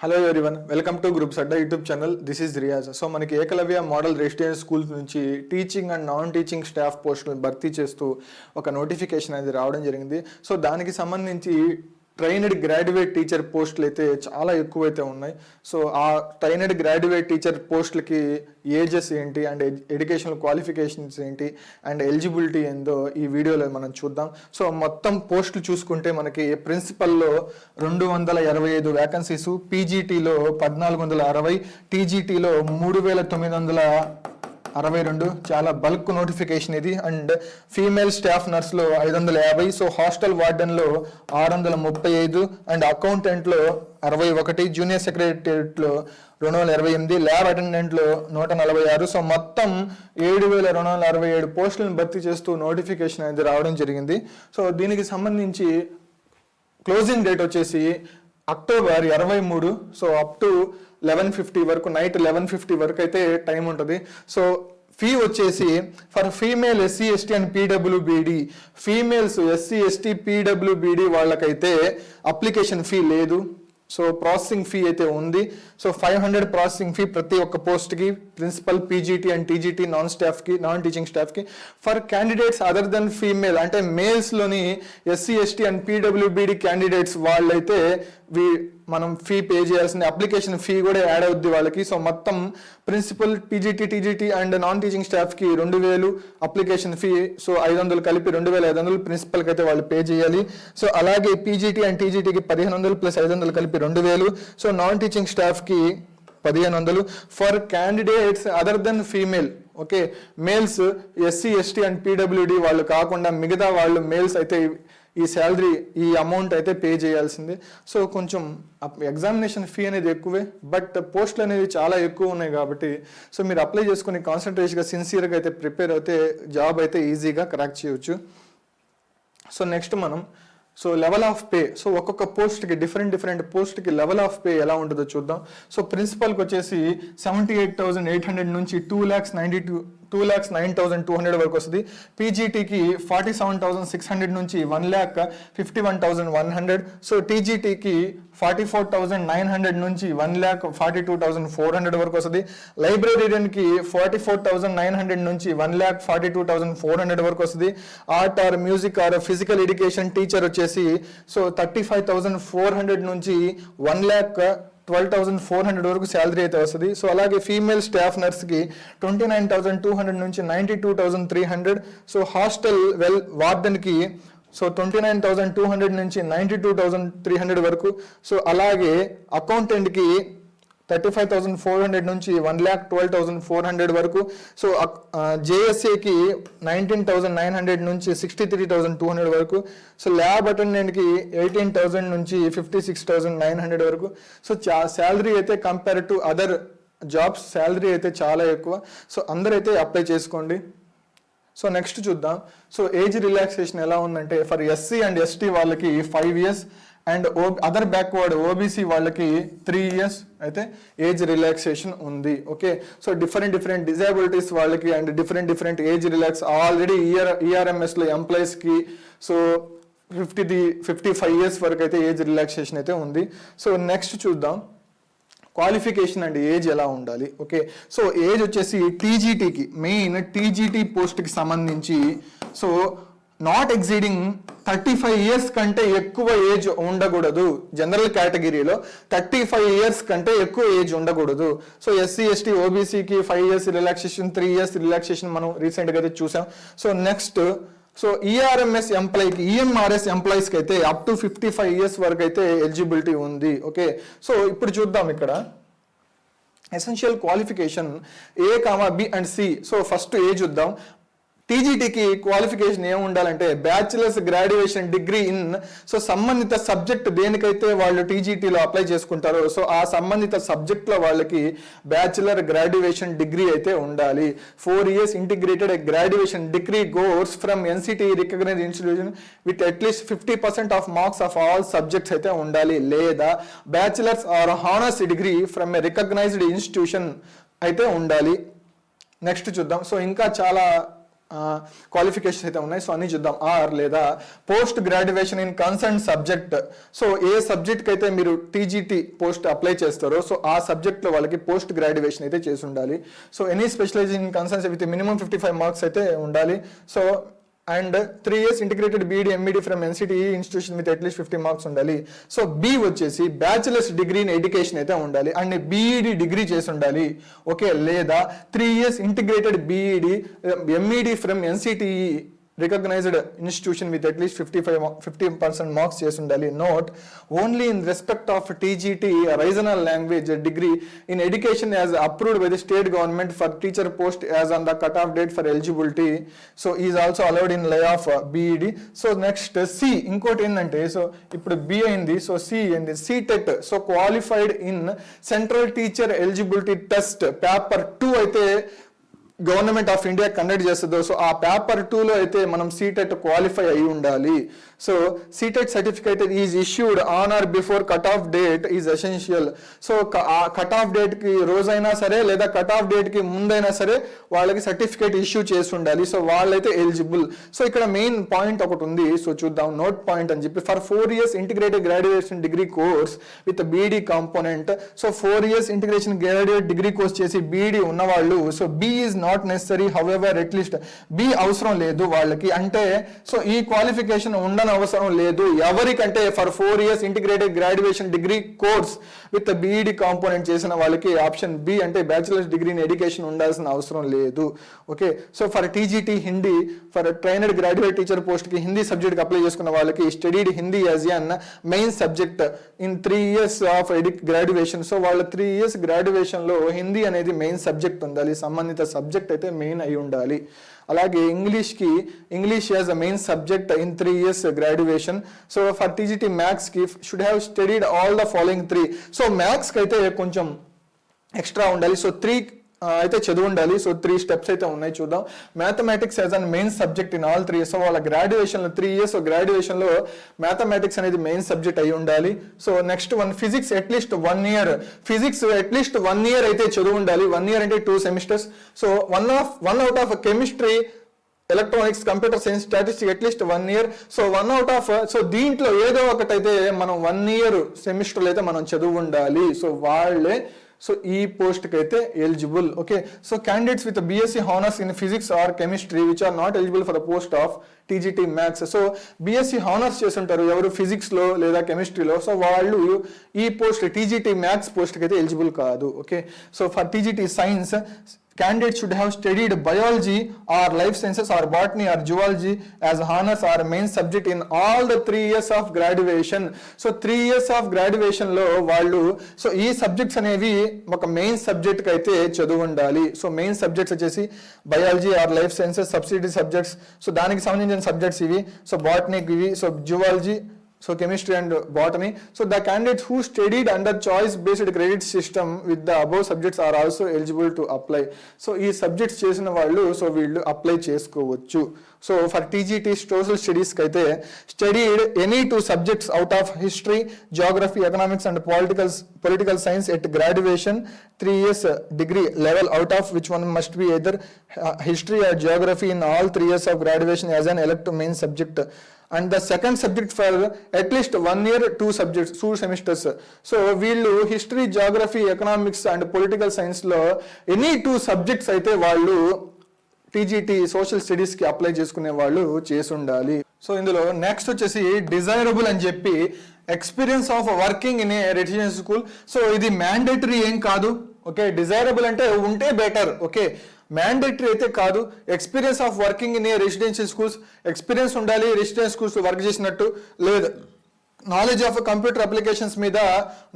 Hello everyone welcome to groups సడ్డా YouTube channel this is Riyaz so మనకి Eklavya model residence school నుంచి teaching and non teaching staff పోస్టులను భర్తీ చేస్తూ ఒక notification అనేది రావడం జరిగింది. సో దానికి సంబంధించి ట్రైనడ్ గ్రాడ్యుయేట్ టీచర్ పోస్టులు అయితే చాలా ఎక్కువైతే ఉన్నాయి. సో ఆ ట్రైనడ్ గ్రాడ్యుయేట్ టీచర్ పోస్టులకి ఏజెస్ ఏంటి అండ్ ఎడ్యుకేషనల్ క్వాలిఫికేషన్స్ ఏంటి అండ్ ఎలిజిబిలిటీ ఏందో ఈ వీడియోలో మనం చూద్దాం. సో మొత్తం పోస్టులు చూసుకుంటే మనకి ప్రిన్సిపల్లో రెండు వందల ఇరవై ఐదు వ్యాకన్సీస్ పీజీటీలో పద్నాలుగు వందల అరవై టీజీటీలో మూడు వేల తొమ్మిది వందల అరవై రెండు చాలా బల్క్ నోటిఫికేషన్ ఇది. అండ్ ఫీమేల్ స్టాఫ్ నర్స్లో ఐదు వందల యాభై సో హాస్టల్ వార్డెన్లో ఆరు వందల ముప్పై ఐదు అండ్ అకౌంటెంట్లో అరవై ఒకటి జూనియర్ సెక్రటరియట్లో రెండు వందల ఇరవై ఎనిమిది ల్యాబ్ అటెండెంట్లో నూట నలభై ఆరు సో మొత్తం ఏడు వేల రెండు వందల అరవై ఏడు పోస్టులను భర్తీ చేస్తూ నోటిఫికేషన్ అనేది రావడం జరిగింది. సో దీనికి సంబంధించి క్లోజింగ్ డేట్ వచ్చేసి అక్టోబర్ ఇరవై మూడు so up to eleven fifty వరకు నైట్ లెవెన్ ఫిఫ్టీ వరకు అయితే టైం ఉంటుంది. సో ఫీ వచ్చేసి for female SC ST and PWBD females SC ST PWBD వాళ్ళకైతే అప్లికేషన్ ఫీ లేదు. సో ప్రాసెసింగ్ ఫీ అయితే ఉంది. So five hundred processing fee ప్రతి ఒక్క పోస్ట్కి principal PGT and TGT non స్టాఫ్కి నాన్ టీచింగ్ స్టాఫ్కి for candidates other than female అంటే మేల్స్లోని SC ST and PWBD candidates వాళ్ళైతే వి మనం ఫీ పే చేయాల్సిన అప్లికేషన్ ఫీ కూడా యాడ్ అవుద్ది వాళ్ళకి. సో మొత్తం principal PGT TGT and non teaching స్టాఫ్కి రెండు వేలు అప్లికేషన్ ఫీ సో ఐదు వందలు కలిపి రెండు వేల ఐదు వందలు ప్రిన్సిపల్కి అయితే వాళ్ళు పే చేయాలి. సో అలాగే పీజీటీ అండ్ టీజీటీకి పదిహేను వందలు ప్లస్ ఐదు వందలు కలిపి రెండు వేలు. సో నాన్ టీచింగ్ స్టాఫ్కి పదిహేను వందలు. For candidates other than female okay males SC ST and PWD వాళ్ళు కాకుండా మిగతా వాళ్ళు మేల్స్ అయితే ఈ శాలరీ ఈ అమౌంట్ అయితే పే చేయాల్సిందే. సో కొంచెం ఎగ్జామినేషన్ ఫీ అనేది ఎక్కువే బట్ పోస్టులు అనేవి చాలా ఎక్కువ ఉన్నాయి కాబట్టి సో మీరు అప్లై చేసుకుని కాన్సన్ట్రేషన్గా సిన్సియర్గా అయితే ప్రిపేర్ అయితే జాబ్ అయితే ఈజీగా క్రాక్ చేయొచ్చు. సో నెక్స్ట్ మనం so level of pay so ఒక్కొక్క పోస్ట్కి డిఫరెంట్ డిఫరెంట్ పోస్ట్కి లెవెల్ ఆఫ్ పే ఎలా ఉంటుందో చూద్దాం. సో ప్రిన్సిపల్కి వచ్చేసి seventy eight thousand eight hundred నుంచి two lakhs ninety two two lakhs nine thousand two hundred వరకు వస్తుంది. పీజీటీకి forty seven thousand six hundred నుంచి one lakh fifty one thousand one hundred so టీజీటీకి forty four thousand nine hundred నుంచి one lakh forty two thousand four hundred వరకు వస్తుంది. లైబ్రరీరియన్కి forty four thousand nine hundred నుంచి one lakh forty two thousand four hundred వరకు వస్తుంది. Art or music or physical education teacher వచ్చేసి so thirty five thousand four hundred నుంచి one lakh twelve thousand four hundred వరకు salary అయితే వస్తుంది. So అలాగే female staff నర్స్కి twenty nine thousand two hundred నుంచి ninety two thousand three hundred so hostel well వార్డెన్కి so twenty nine thousand two hundred నుంచి ninety two thousand three hundred వరకు. So అలాగే అకౌంటెంట్కి thirty five thousand four hundred నుంచి one lakh twelve thousand four hundred వరకు. So జేఎస్ఏకి nineteen thousand nine hundred నుంచి sixty three thousand two hundred వరకు. So lab అటెండెంట్కి eighteen thousand నుంచి fifty six thousand nine hundred వరకు. So చా salary అయితే compare to other jobs salary అయితే చాలా ఎక్కువ. సో అందరైతే అప్లై చేసుకోండి. సో నెక్స్ట్ చూద్దాం. సో ఏజ్ రిలాక్సేషన్ ఎలా ఉందంటే ఫర్ ఎస్సీ అండ్ ఎస్టీ వాళ్ళకి five years and O other backward OBC వాళ్ళకి త్రీ ఇయర్స్ అయితే ఏజ్ రిలాక్సేషన్ ఉంది. Okay so different different disabilities వాళ్ళకి and different different age relax already ER ఈఆర్ఎంఎస్లో ఎంప్లాయీస్కి so fifty the fifty five years వరకు అయితే age relaxation అయితే ఉంది. So next చూద్దాం. క్వాలిఫికేషన్ అండ్ ఏజ్ ఎలా ఉండాలి? ఓకే సో ఏజ్ వచ్చేసి టీజీటీకి మెయిన్ టీజీటీ పోస్ట్కి సంబంధించి so not exceeding thirty five years కంటే ఎక్కువ ఏజ్ ఉండకూడదు. జనరల్ కేటగిరీలో థర్టీ ఫైవ్ ఇయర్స్ కంటే ఎక్కువ ఏజ్ ఉండకూడదు. So SC ST ఓబీసీకి five years relaxation three years relaxation మనం రీసెంట్గా అయితే చూసాం. సో నెక్స్ట్ సో ఈఆర్ఎంఎస్ ఎంప్లాయీకి ఈఎంఆర్ఎస్ ఎంప్లాయీస్కి అయితే up to fifty five years వరకు అయితే ఎలిజిబిలిటీ ఉంది. ఓకే సో ఇప్పుడు చూద్దాం ఇక్కడ. Essential qualification A comma B and C so first A చూద్దాం. టీజీటీకి క్వాలిఫికేషన్ ఏమి ఉండాలంటే bachelors graduation degree in so సంబంధిత సబ్జెక్ట్ దేనికైతే వాళ్ళు టీజీటీలో అప్లై చేసుకుంటారో సో ఆ సంబంధిత సబ్జెక్ట్లో వాళ్ళకి బ్యాచిలర్ గ్రాడ్యుయేషన్ డిగ్రీ అయితే ఉండాలి. Four years integrated graduation degree course from NCT recognise institution with at least fifty percent of marks of all subjects అయితే ఉండాలి. లేదా bachelors or honours degree from a recognised institution అయితే ఉండాలి. Next చూద్దాం. So ఇంకా చాలా క్వాలిఫికేషన్స్ అయితే ఉన్నాయి. సో అన్ని చూద్దాం. ఆర్ లేదా post graduation in concern subject so A సబ్జెక్ట్కి అయితే మీరు టీజీటీ పోస్ట్ అప్లై చేస్తారో సో ఆ సబ్జెక్ట్లో వాళ్ళకి పోస్ట్ గ్రాడ్యుయేషన్ అయితే చేసి ఉండాలి. So any specialise in concerns with minimum fifty five marks అయితే ఉండాలి. So and three years integrated BEd MEd from NCTE institution with at least fifty marks ఉండాలి. సో బి వచ్చేసి బ్యాచిలర్స్ డిగ్రీ ఇన్ ఎడ్యుకేషన్ అయితే ఉండాలి. And BEd degree చేసి ఉండాలి. Okay లేదా three years integrated BEd MEd from NCTE recognised institution with at least fifty five fifty percent marks చేసి ఉండాలి note only in respect of TGT regional language degree in education as approved by the state government for teacher post as on the cut off date for eligibility so is also allowed in lay off BEd so next C ఇంకోటి ఏంటంటే so ఇప్పుడు B అయింది so C అయింది. CTET so qualified in central teacher eligibility test paper two అయితే government of India conduct చేస్తుందో. So ఆ paper టూలో అయితే మనం సీటెట్ క్వాలిఫై అయి ఉండాలి. So CTET certificate is issued on or before cut off date is essential so ఆ cut off డేట్కి రోజైనా సరే లేదా కట్ ఆఫ్ డేట్కి ముందైనా సరే వాళ్ళకి సర్టిఫికేట్ ఇష్యూ చేసి ఉండాలి. సో వాళ్ళైతే ఎలిజిబుల్ సో ఇక్కడ మెయిన్ పాయింట్ ఒకటి ఉంది. సో చూద్దాం. నోట్ పాయింట్ అని చెప్పి for four years integrated graduation degree course with BEd component so four years integration graduate degree course చేసి బీడీ ఉన్నవాళ్ళు so B is not necessary however at least B అవసరం లేదు వాళ్ళకి. అంటే సో ఈ క్వాలిఫికేషన్ ఉండను అవసరం లేదు. ఎవరికంటే for four years integrated graduation degree course with BEd component చేసిన వాళ్ళకి ఆప్షన్ బి అంటే బ్యాచిలర్స్ డిగ్రీ ఇన్ ఎడ్యుకేషన్ ఉండాల్సిన అవసరం లేదు. Okay so for TGT Hindi for trained graduate teacher పోస్ట్కి హిందీ సబ్జెక్ట్కి అప్లై చేసుకున్న వాళ్ళకి studied Hindi as an main subject in three years of ED graduation so వాళ్ళ త్రీ ఇయర్స్ గ్రాడ్యుయేషన్లో హిందీ అనేది మెయిన్ సబ్జెక్ట్ ఉండాలి. సంబంధిత సబ్జెక్ట్ అయితే మెయిన్ అయి ఉండాలి. అలాగే ఇంగ్లీష్కి English as a main subject in three years graduation. So for TGT మ్యాథ్స్కి should have studied all the following three. So మ్యాథ్స్కి అయితే కొంచెం ఎక్స్ట్రా ఉండాలి. సో త్రీ అయితే చదువు ఉండాలి. సో త్రీ స్టెప్స్ అయితే ఉన్నాయి చూద్దాం. Mathematics as an main subject in all three so వాళ్ళ గ్రాడ్యుయేషన్ త్రీ ఇయర్స్ గ్రాడ్యుయేషన్లో మ్యాథమెటిక్స్ అనేది మెయిన్ సబ్జెక్ట్ అయి ఉండాలి. So next one physics at least one year physics at least one year అయితే చదువు ఉండాలి. వన్ ఇయర్ అంటే two semesters so one of one out of chemistry electronics computer science statistic at least one year so one out of so దీంట్లో ఏదో ఒకటైతే మనం one year సెమిస్టర్లు అయితే మనం చదువు ఉండాలి. సో వాళ్ళే సో ఈ పోస్ట్కి అయితే eligible okay so candidates with BSc honours in physics or chemistry which are not eligible for the post of TGT maths so BSc honours చేస్తుంటారు ఎవరు ఫిజిక్స్లో లేదా కెమిస్ట్రీలో సో వాళ్ళు ఈ పోస్ట్ టీజీటీ మ్యాథ్స్ పోస్ట్కి అయితే ఎలిజిబుల్ కాదు okay so for TGT science candidate should have studied biology or life sciences or botany or zoology as honors or main subject in all the three years of graduation. So three years of గ్రాడ్యుయేషన్లో వాళ్ళు so ఈ subjects అనేవి ఒక main subject అయితే చదువు ఉండాలి. So main subjects వచ్చేసి biology or life sciences subsidy subjects so దానికి సంబంధించిన సబ్జెక్ట్స్ ఇవి. సో బాటనీ ఇవి. So zoology so chemistry and botany so the candidates who studied under choice based credit system with the above subjects are also eligible to apply so ఈ subjects చేసిన వాళ్ళు so వీళ్ళు apply చేసుకోవచ్చు so for TGT social స్టడీస్కి అయితే studied any two subjects out of history geography economics and political political science at graduation three years degree level out of which one must be either history or geography in all three years of graduation as an elect main subject and the second subject for at least one year two subjects two semesters so వీళ్ళు history geography economics and political సైన్స్లో any two subjects అయితే వాళ్ళు TGT social స్టడీస్కి apply చేసుకునే వాళ్ళు చేసి ఉండాలి so ఇందులో next వచ్చేసి డిజైరబుల్ అని చెప్పి experience of working in a residential school so ఇది మ్యాండేటరీ ఏం కాదు. ఓకే డిజైరబుల్ అంటే ఉంటే బెటర్ ఓకే మ్యాండేటరీ అయితే కాదు. Experience of working in a residential schools experience ఉండాలి. రెసిడెన్షియల్ స్కూల్స్ వర్క్ చేసినట్టు లేదు. నాలెడ్జ్ ఆఫ్ కంప్యూటర్ అప్లికేషన్స్ మీద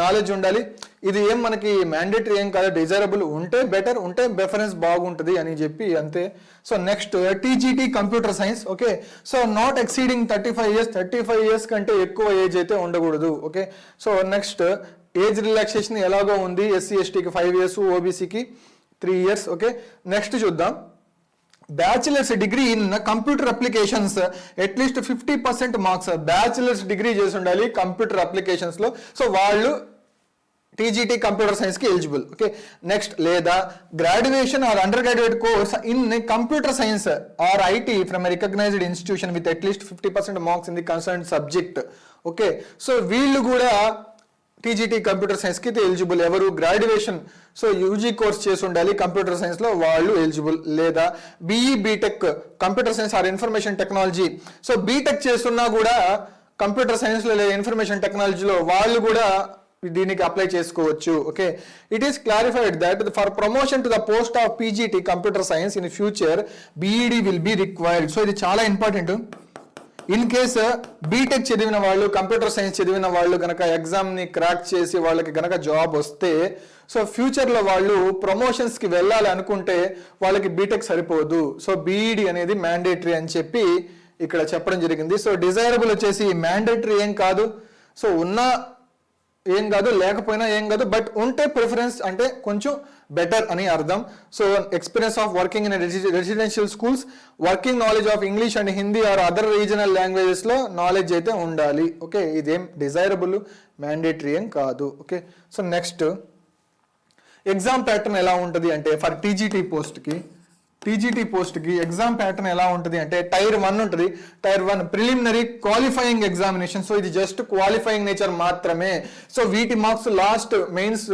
నాలెడ్జ్ ఉండాలి. ఇది ఏం మనకి మ్యాండేటరీ ఏం కాదు. డిజైరబుల్ ఉంటే బెటర్ ఉంటే ప్రిఫరెన్స్ బాగుంటుంది అని చెప్పి అంతే. So next TGT computer science okay so not exceeding thirty five years thirty five years కంటే ఎక్కువ ఏజ్ అయితే ఉండకూడదు okay so next age relaxation ఎలాగో ఉంది? ఎస్సీ ఎస్టీకి ఫైవ్ ఇయర్స్ ఓబీసీకి త్రీ ఇయర్స్ ఓకే నెక్స్ట్ చూద్దాం. Bachelors degree in computer applications at least fifty percent marks bachelors degree చేసి ఉండాలి కంప్యూటర్ అప్లికేషన్స్లో సో వాళ్ళు టీజీటీ కంప్యూటర్ సైన్స్కి ఎలిజిబుల్ ఓకే నెక్స్ట్ లేదా graduation or under graduate course in computer science or IT from recognised institution with at least fifty percent marks in the concern subject okay so వీళ్ళు కూడా TGT computer సైన్స్కి eligible. ఎవరు graduation so UG course చేసి ఉండాలి computer సైన్స్లో వాళ్ళు eligible. లేదా BE BTech computer science or information technology. So BTech చేస్తున్నా కూడా కంప్యూటర్ సైన్స్లో లేదా ఇన్ఫర్మేషన్ టెక్నాలజీలో వాళ్ళు కూడా దీనికి అప్లై చేసుకోవచ్చు. Okay? It is clarified that for promotion to the post of PGT computer science in future BEd will be required so ఇది చాలా ఇంపార్టెంట్. ఇన్ కేసు బీటెక్ చదివిన వాళ్ళు కంప్యూటర్ సైన్స్ చదివిన వాళ్ళు గనక ఎగ్జామ్ని క్రాక్ చేసి వాళ్ళకి గనక జాబ్ వస్తే సో ఫ్యూచర్లో వాళ్ళు ప్రమోషన్స్కి వెళ్ళాలి అనుకుంటే వాళ్ళకి బీటెక్ సరిపోదు. సో బీఈడి అనేది మ్యాండేటరీ అని చెప్పి ఇక్కడ చెప్పడం జరిగింది. సో డిజైరబుల్ వచ్చేసి మ్యాండేటరీ ఏం కాదు. సో ఉన్న ఏం కాదు లేకపోయినా ఏం కాదు బట్ ఉంటే ప్రిఫరెన్స్ అంటే కొంచెం బెటర్ అని అర్థం. So experience of working in residential schools working knowledge of English and Hindi or other regional లాంగ్వేజెస్లో knowledge అయితే ఉండాలి. ఓకే ఇదేం డిజైరబుల్ మ్యాండేటరీ ఏం కాదు. Okay so next exam pattern ఎలా ఉంటుంది అంటే ఫర్ టీజీటీ పోస్ట్కి టీజీటీ పోస్ట్కి ఎగ్జామ్ ప్యాటర్న్ ఎలా ఉంటుంది అంటే టైర్ వన్ ఉంటుంది. Tier one preliminary qualifying examination so ఇది జస్ట్ క్వాలిఫైయింగ్ నేచర్ మాత్రమే. సో వీటి మార్క్స్ లాస్ట్ మెయిన్స్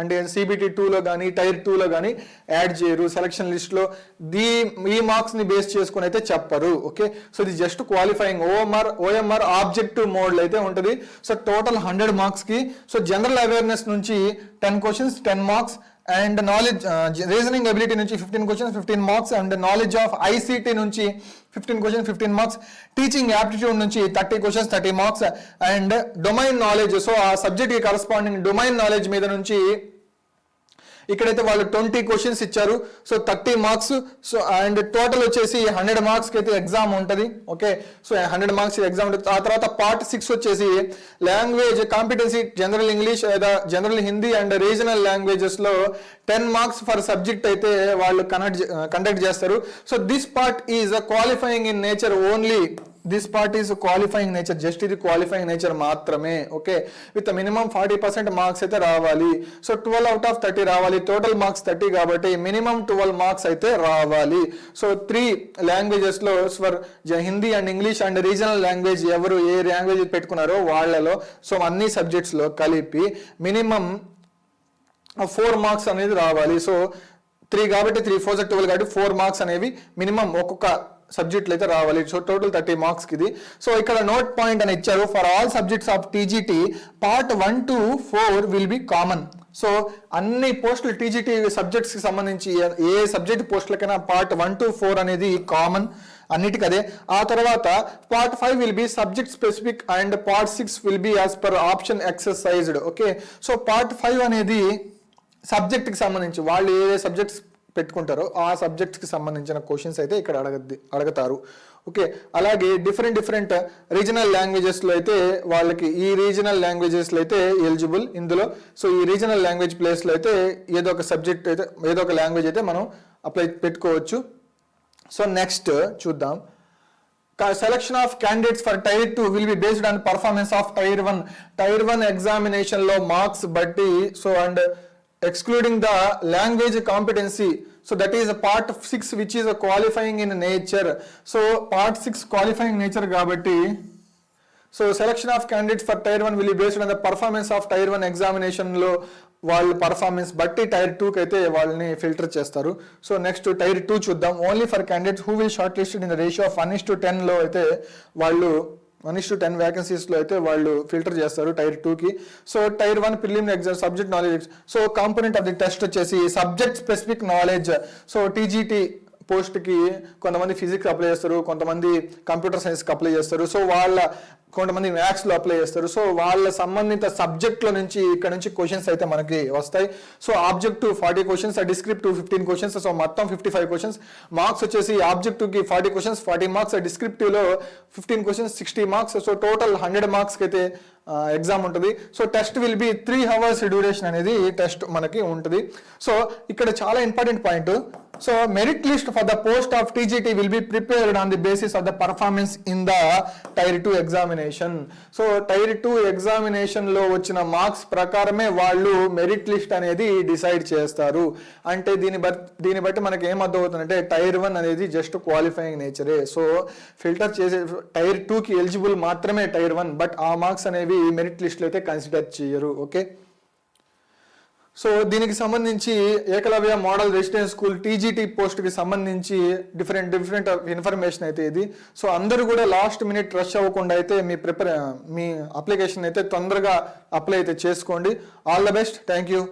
అంటే సిబిటీ టూలో కానీ టైర్ టూలో కానీ యాడ్ చేయరు. సెలక్షన్ లిస్ట్లో దీ ఈ మార్క్స్ని బేస్ చేసుకుని అయితే చెప్పరు. ఓకే సో ఇది just qualifying OMR OMR objective మోడ్లో అయితే ఉంటుంది. సో టోటల్ హండ్రెడ్ మార్క్స్కి సో జనరల్ అవేర్నెస్ నుంచి ten questions ten marks and knowledge reasoning ability నుంచి fifteen questions fifteen marks and knowledge of ICT నుంచి fifteen question fifteen marks teaching aptitude నుంచి thirty questions thirty marks and domain knowledge so ఆ సబ్జెక్ట్కి corresponding domain knowledge మీద నుంచి ఇక్కడైతే వాళ్ళు twenty questions ఇచ్చారు. So thirty marks so and total వచ్చేసి హండ్రెడ్ మార్క్స్కి అయితే ఎగ్జామ్ ఉంటుంది. Okay? So hundred marks exam ఉంటుంది. ఆ తర్వాత పార్ట్ సిక్స్ వచ్చేసి లాంగ్వేజ్ కాంపిటెన్సీ జనరల్ ఇంగ్లీష్ లేదా జనరల్ హిందీ అండ్ రీజనల్ లాంగ్వేజెస్లో టెన్ మార్క్స్ ఫర్ సబ్జెక్ట్ అయితే వాళ్ళు కనెక్ట్ కండక్ట్ చేస్తారు. So this part is qualifying in nature only this part is qualifying nature just ఇది క్వాలిఫైయింగ్ నేచర్ మాత్రమే. Okay with minimum forty percent marks అయితే రావాలి. So twelve out of thirty రావాలి. Total marks thirty కాబట్టి minimum twelve marks అయితే రావాలి. So three లాంగ్వేజెస్లో for Hindi and English and regional language ఎవరు ఏ లాంగ్వేజ్ పెట్టుకున్నారో వాళ్ళలో సో అన్ని సబ్జెక్ట్స్లో కలిపి మినిమం ఫోర్ మార్క్స్ అనేది రావాలి. సో త్రీ కాబట్టి త్రీ ఫోర్ ట్వెల్వ్ కాబట్టి ఫోర్ మార్క్స్ అనేవి మినిమం ఒక్కొక్క సబ్జెక్టులు అయితే రావాలి. సో టోటల్ థర్టీ మార్క్స్ ఇది సో ఇక్కడ నోట్ పాయింట్ అని ఇచ్చారు. For all subjects of TGT part one to four will be common so అన్ని పోస్టులు టీజీటీ సబ్జెక్ట్స్కి సంబంధించి ఏ- సబ్జెక్ట్ పోస్టులకైనా పార్ట్ వన్ టు ఫోర్ అనేది కామన్ అన్నిటికీ అదే. ఆ తర్వాత part five will be subject specific and part six will be as per option exercised okay so part five అనేది సబ్జెక్ట్కి సంబంధించి వాళ్ళు ఏ సబ్జెక్ట్స్ పెట్టుకుంటారో ఆ సబ్జెక్ట్స్కి సంబంధించిన క్వశ్చన్స్ అయితే ఇక్కడ అడగద్ది అడగతారు. ఓకే అలాగే డిఫరెంట్ డిఫరెంట్ రీజనల్ లాంగ్వేజెస్లో అయితే వాళ్ళకి ఈ రీజనల్ లాంగ్వేజెస్లో అయితే ఎలిజిబుల్ ఇందులో. సో ఈ రీజనల్ లాంగ్వేజ్ ప్లేస్లో అయితే ఏదో ఒక సబ్జెక్ట్ అయితే ఏదో ఒక లాంగ్వేజ్ అయితే మనం అప్లై పెట్టుకోవచ్చు. సో నెక్స్ట్ చూద్దాం. Selection of candidates for tier two will be based on performance of tier one tier one ఎగ్జామినేషన్లో మార్క్స్ బట్టి so and excluding the language competency so that is part six which is qualifying in nature so part six qualifying nature కాబట్టి so selection of candidates for tier one will based on the performance of tier one ఎగ్జామినేషన్లో వాళ్ళ performance బట్టి tyre టూకి అయితే వాళ్ళని filter చేస్తారు. So next tier two చూద్దాం. Only for candidates who will short listed in the ratio of one is to టెన్లో అయితే వాళ్ళు వన్ టు టెన్ వ్యాకెన్సీస్లో అయితే వాళ్ళు ఫిల్టర్ చేస్తారు టైర్ టూకి so tier one prelim exam subject knowledge so component of the test వచ్చేసి subject specific knowledge so TGT పోస్ట్కి కొంతమంది ఫిజిక్స్ అప్లై చేస్తారు కొంతమంది కంప్యూటర్ సైన్స్కి అప్లై చేస్తారు. సో వాళ్ళ కొంతమంది మ్యాథ్స్లో అప్లై చేస్తారు. సో వాళ్ళ సంబంధిత సబ్జెక్టుల నుంచి ఇక్కడ నుంచి క్వశ్చన్స్ అయితే మనకి వస్తాయి. So objective forty questions descriptive fifteen questions so మొత్తం ఫిఫ్టీ ఫైవ్ క్వశ్చన్స్. మార్క్స్ వచ్చేసి ఆబ్జెక్టివ్కి forty questions forty marks డిస్క్రిప్టివ్లో fifteen questions sixty marks. So total hundred మార్క్స్కి అయితే ఎగ్జామ్ ఉంటుంది. So test will be three hours duration అనేది test మనకి ఉంటుంది. So ఇక్కడ చాలా important point. So merit list for the post of TGT will be prepared on the basis of the performance in the Tier 2 examination. So Tier 2 examination లో వచ్చిన marks ప్రకారమే వాళ్ళు merit list అనేది decide చేస్తారు. అంటే దీని బట్ దీన్ని బట్టి మనకి ఏం టైర్ వన్ అనేది జస్ట్ క్వాలిఫైయింగ్ నేచరే సో ఫిల్టర్ చేసే టైర్ టూకి ఎలిజిబుల్ మాత్రమే టైర్ వన్ బట్ ఆ మార్క్స్ అనేవి మెరిట్ లిస్ట్లో అయితే కన్సిడర్ చేయరు. ఓకే సో దీనికి సంబంధించి Eklavya model residence school TGT పోస్ట్కి సంబంధించి డిఫరెంట్ డిఫరెంట్ ఇన్ఫర్మేషన్ అయితే ఇది. సో అందరూ కూడా లాస్ట్ మినిట్ రష్ అవ్వకుండా అయితే మీ ప్రిపేర్ మీ అప్లికేషన్ అయితే తొందరగా అప్లై అయితే చేసుకోండి. All the best. Thank you.